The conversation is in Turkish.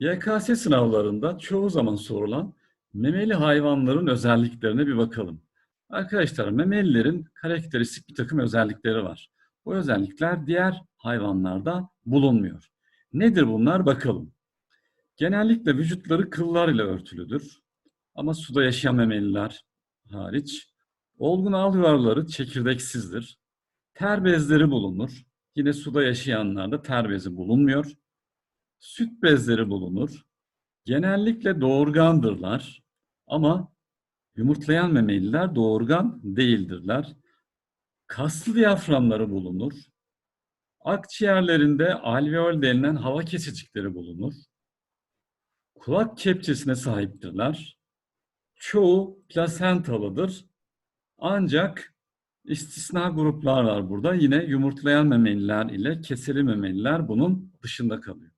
YKS sınavlarında çoğu zaman sorulan memeli hayvanların özelliklerine bir bakalım. Arkadaşlar memelilerin karakteristik bir takım özellikleri var. Bu özellikler diğer hayvanlarda bulunmuyor. Nedir bunlar bakalım. Genellikle vücutları kıllar ile örtülüdür. Ama suda yaşayan memeliler hariç. Olgun al yuvarları çekirdeksizdir. Ter bezleri bulunur. Yine suda yaşayanlarda ter bezi bulunmuyor. Süt bezleri bulunur. Genellikle doğurgandırlar ama yumurtlayan memeliler doğurgan değildirler. Kaslı diyaframları bulunur. Akciğerlerinde alveol denilen hava kesicikleri bulunur. Kulak kepçesine sahiptirler. Çoğu plasentalıdır. Ancak istisna gruplar var burada. Yine yumurtlayan memeliler ile keseli memeliler bunun dışında kalıyor.